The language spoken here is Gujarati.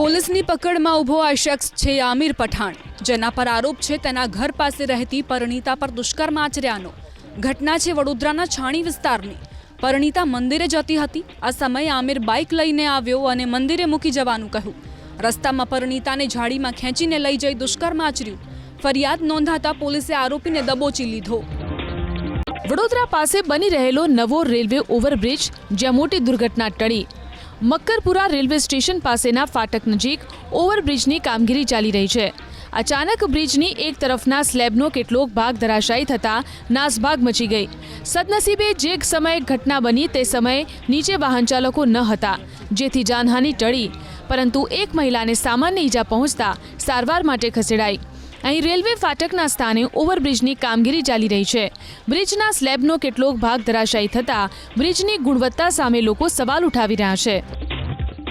પોલીસની પકડમાં ઊભો આ શખ્સ છે આમિર પઠાણ. જેના પર આરોપ છે તેના ઘર પાસે રહેતી પરિણીતા પર દુષ્કર્મ આચર્યાનો. ઘટના છે વડોદરાના છાણી વિસ્તારની. પરિણીતા મંદિરે જતી હતી. આ સમયે આમિર બાઇક લઈને આવ્યો અને મંદિરે મૂકી જવાનું કહ્યું. રસ્તામાં પરણીતાને ઝાડીમાં ખેંચીને લઈ જઈ દુષ્કર્મ આચર્યું. ફરિયાદ નોંધાતા પોલીસે આરોપીને દબોચી લીધો. વડોદરા પાસે બની રહેલો નવો રેલવે ઓવરબ્રિજ, જ્યાં મોટી દુર્ઘટના ટળી. મક્કરપુરા રેલવે સ્ટેશન પાસેના ફાટક નજીક ઓવરબ્રિજની કામગીરી ચાલી રહી છે. અચાનક બ્રિજની એક તરફના સ્લેબનો કેટલોક ભાગ ધરાશાયી થતાં નાસભાગ મચી ગઈ. સદનસીબે જે સમયે ઘટના બની તે સમયે નીચે વાહન ચાલકો ન હતા, જેથી જાનહાનિ ટળી. પરંતુ એક મહિલાને સામાન્ય ઈજા પહોંચતા સારવાર માટે ખસેડાઈ. અહીં રેલવે ફાટકના સ્થાને ઓવરબ્રિજની કામગીરી ચાલી રહી છે. બ્રિજના સ્લેબનો કેટલોક ભાગ ધરાશાયી થતાં બ્રિજની ગુણવત્તા સામે લોકો સવાલ ઉઠાવી રહ્યા છે.